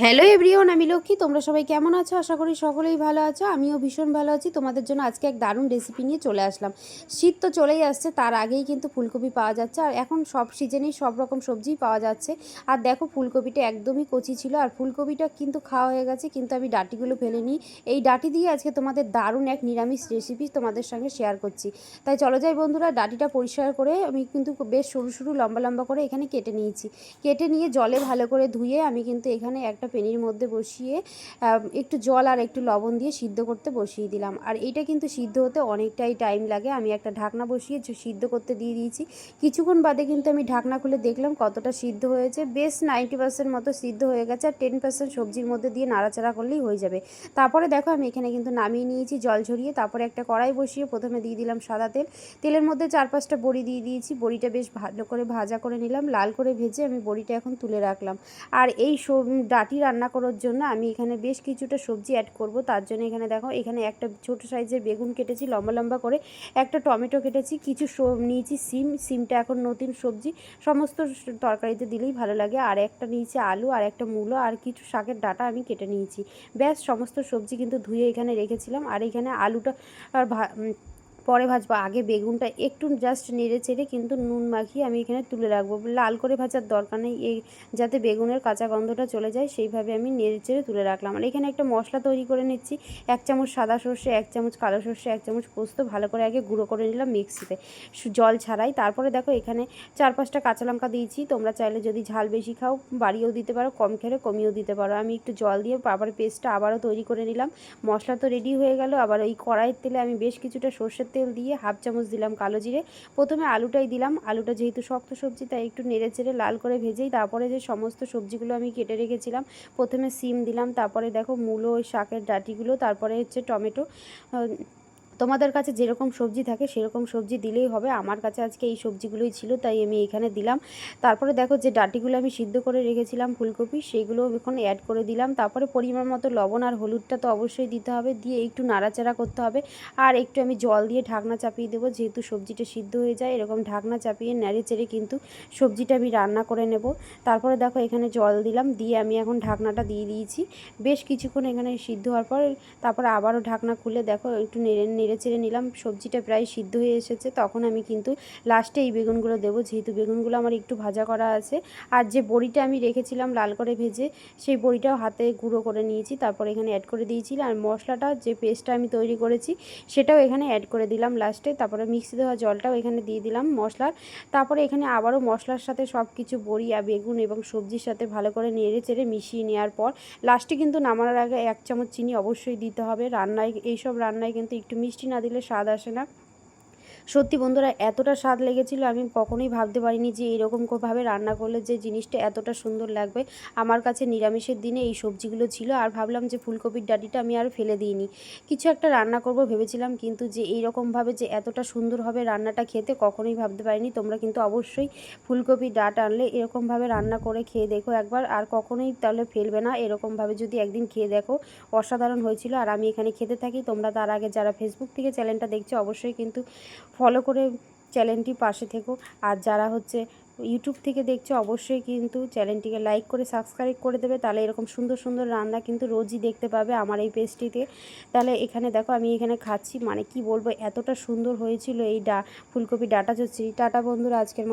Hello everyone আমি লক্ষ্মী। তোমরা সবাই কেমন আছো? আশা করি সকলেই ভালো আছো। আমিও ভীষণ ভালো আছি। তোমাদের জন্য আজকে এক দারুণ রেসিপি নিয়ে চলে আসলাম। শীত তো চলেই আসছে, তার আগেই কিন্তু ফুলকপি পাওয়া যাচ্ছে। আর এখন সব সিজনেই সব রকম সবজিই পাওয়া যাচ্ছে। আর দেখো ফুলকপিটা একদমই কচি ছিল। আর ফুলকপিটা কিন্তু খাওয়া হয়ে গেছে, কিন্তু আমি ডাটিগুলো ফেলে নিই। এই ডাটি দিয়ে আজকে তোমাদের দারুণ এক নিরামিষ রেসিপি তোমাদের সঙ্গে শেয়ার করছি। তাই চলো যাই বন্ধুরা, ডাটিটা পরিষ্কার করে আমি কিন্তু বেশ সরু সরু লম্বা লম্বা করে এখানে কেটে নিয়েছি। কেটে নিয়ে জলে ভালো করে ধুয়ে আমি কিন্তু এখানে একটা পেনির মধ্যে বসিয়ে একটু জল আর একটু লবণ দিয়ে সিদ্ধ করতে বসিয়ে দিলাম। আর এটা কিন্তু সিদ্ধ হতে অনেকটাই টাইম লাগে। আমি একটা ঢাকনা বসিয়ে সিদ্ধ করতে দিয়ে দিয়েছি। কিছুক্ষণ বাদে কিন্তু আমি ঢাকনা খুলে দেখলাম কতটা সিদ্ধ হয়েছে। বেশ নাইনটি পার্সেন্ট মতো সিদ্ধ হয়ে গেছে আর টেন পার্সেন্ট সবজির মধ্যে দিয়ে নাড়াচাড়া করলেই হয়ে যাবে। তারপরে দেখো আমি এখানে কিন্তু নামিয়ে নিয়েছি জল ঝরিয়ে, তারপরে একটা কড়াই বসিয়ে প্রথমে দিয়ে দিলাম সাদা তেল। তেলের মধ্যে চার পাঁচটা বড়ি দিয়ে দিয়েছি। বড়িটা বেশ ভালো করে ভাজা করে নিলাম। লাল করে ভেজে আমি বড়িটা এখন তুলে রাখলাম। আর এই ডাটি বাটি রান্না করার জন্য আমি এখানে বেশ কিছুটা সবজি অ্যাড করব। তার জন্য এখানে দেখো, এখানে একটা ছোট সাইজের বেগুন কেটেছি, লম্বা লম্বা করে একটা টমেটো কেটেছি, কিছু নিয়েছি সিম, সিমটা এখন নতুন সবজি। সমস্ত তরকারিতে দিলেই ভালো লাগে। আর একটা নিয়েছি আলু, আর একটা মূলো, আর কিছু শাকের ডাটা আমি কেটে নিয়েছি। ব্যাস, সমস্ত সবজি কিন্তু ধুয়ে এখানে রেখেছিলাম। আর এখানে আলুটা আর পরে ভাজবো। আগে বেগুনটা একটু জাস্ট নেড়ে চেড়ে কিন্তু নুন মাখিয়ে আমি এখানে তুলে রাখব। লাল করে ভাজার দরকার নেই। এই যাতে বেগুনের কাঁচা গন্ধটা চলে যায় সেইভাবে আমি নেড়ে চেড়ে তুলে রাখলাম। আর এখানে একটা মশলা তৈরি করে নিচ্ছি। এক চামচ সাদা সর্ষে, এক চামচ কালো সর্ষে, এক চামচ পোস্ত ভালো করে আগে গুঁড়ো করে নিলাম মিক্সিতে। জল ছাড়াই। তারপরে দেখো এখানে চার পাঁচটা কাঁচা লঙ্কা দিয়েছি। তোমরা চাইলে যদি ঝাল বেশি খাও, বাড়িয়েও দিতে পারো, কম খেলে কমিয়েও দিতে পারো। আমি একটু জল দিয়ে আবার পেস্টটা আবারও তৈরি করে নিলাম। মশলা তো রেডি হয়ে গেল। আবার ওই কড়াইয়ের তেলে আমি বেশ কিছুটা সর্ষের তেল দিয়ে হাফ চামচ দিলাম কালো জিরে। প্রথমে আলুটাই দিলাম। আলুটা যেহেতু শক্ত সবজি, তাই একটু নেড়ে চেড়ে লাল করে ভেজেই তারপরে যে সমস্ত সবজিগুলো আমি কেটে রেখেছিলাম, প্রথমে সিম দিলাম। তারপরে দেখো মূলো শাকের ডাটিগুলো, তারপরে হচ্ছে টমেটো। তোমাদের কাছে যেরকম সবজি থাকে সেরকম সবজি দিলেই হবে। আমার কাছে আজকে এই সবজিগুলোই ছিল, তাই আমি এখানে দিলাম। তারপরে দেখো যে ডাটিগুলো আমি সিদ্ধ করে রেখেছিলাম ফুলকপি সেইগুলো এখন অ্যাড করে দিলাম। তারপরে পরিমাণ মতো লবণ আর হলুদটা তো অবশ্যই দিতে হবে। দিয়ে একটু নাড়াচাড়া করতে হবে। আর একটু আমি জল দিয়ে ঢাকনা চাপিয়ে দেবো, যেহেতু সবজিটা সিদ্ধ হয়ে যায়, এরকম ঢাকনা চাপিয়ে নেড়ে চেড়ে কিন্তু সবজিটা আমি রান্না করে নেব। তারপরে দেখো এখানে জল দিলাম, দিয়ে আমি এখন ঢাকনাটা দিয়ে দিয়েছি। বেশ কিছুক্ষণ এখানে সিদ্ধ হওয়ার পর তারপরে আবারও ঢাকনা খুলে দেখো, একটু নেড়ে নেড়ে চেড়ে নিলাম, সবজিটা প্রায় সিদ্ধ হয়ে এসেছে। তখন আমি কিন্তু লাস্টে এই বেগুনগুলো দেবো। যেহেতু বেগুনগুলো আমার একটু ভাজা করা আছে, আর যে বড়িটা আমি রেখেছিলাম লাল করে ভেজে, সেই বড়িটাও হাতে গুঁড়ো করে নিয়েছি, তারপর এখানে অ্যাড করে দিয়েছিলাম আর মশলাটা, যে পেস্টটা আমি তৈরি করেছি, সেটাও এখানে অ্যাড করে দিলাম লাস্টে তারপরে মিক্সি দেওয়া জলটাও এখানে দিয়ে দিলাম মশলার। তারপরে এখানে আবারও মশলার সাথে সব কিছু বড়ি আর বেগুন এবং সবজির সাথে ভালো করে নেড়ে চেড়ে মিশিয়ে নেওয়ার পর লাস্টে কিন্তু নামানোর আগে এক চামচ চিনি অবশ্যই দিতে হবে। রান্নায়, এইসব রান্নায় কিন্তু একটু মিষ্টি না দিলে স্বাদ আসে না। সত্যি বন্ধুরা, এতটা স্বাদ লেগেছিল, আমি কখনোই ভাবতে পারিনি যে এরকমভাবে রান্না করলে যে জিনিসটা এতটা সুন্দর লাগবে। আমার কাছে নিরামিষের দিনে এই সবজিগুলো ছিল, আর ভাবলাম যে ফুলকপির ডাটিটা আমি আর ফেলে দিইনি। কিছু একটা রান্না করব ভেবেছিলাম, কিন্তু যে এইরকমভাবে যে এতটা সুন্দর হবে রান্নাটা খেতে কখনোই ভাবতে পারিনি। তোমরা কিন্তু অবশ্যই ফুলকপির ডাট আনলে এরকমভাবে রান্না করে খেয়ে দেখো একবার, আর কখনোই তাহলে ফেলবে না। এরকমভাবে যদি একদিন খেয়ে দেখো, অসাধারণ হয়েছিল। আর আমি এখানে খেতে থাকি, তোমরা তার আগে যারা ফেসবুক থেকে চ্যানেলটা দেখছ, অবশ্যই কিন্তু ফলো করে চ্যানেলটি পাশে থেকো। আর যারা হচ্ছে ইউটিউব থেকে দেখছে, অবশ্যই কিন্তু চ্যানেলটিকে লাইক করে সাবস্ক্রাইব করে দেবে। তাহলে এরকম সুন্দর সুন্দর রান্না কিন্তু রোজই দেখতে পাবে আমার এই পেজটিতে তাহলে এখানে দেখো, আমি এখানে খাচ্ছি। মানে কি বলব, এতটা সুন্দর হয়েছিল এই ডা, ফুলকপি ডাটা চচ্চড়ি টাটা বন্ধুরা আজকের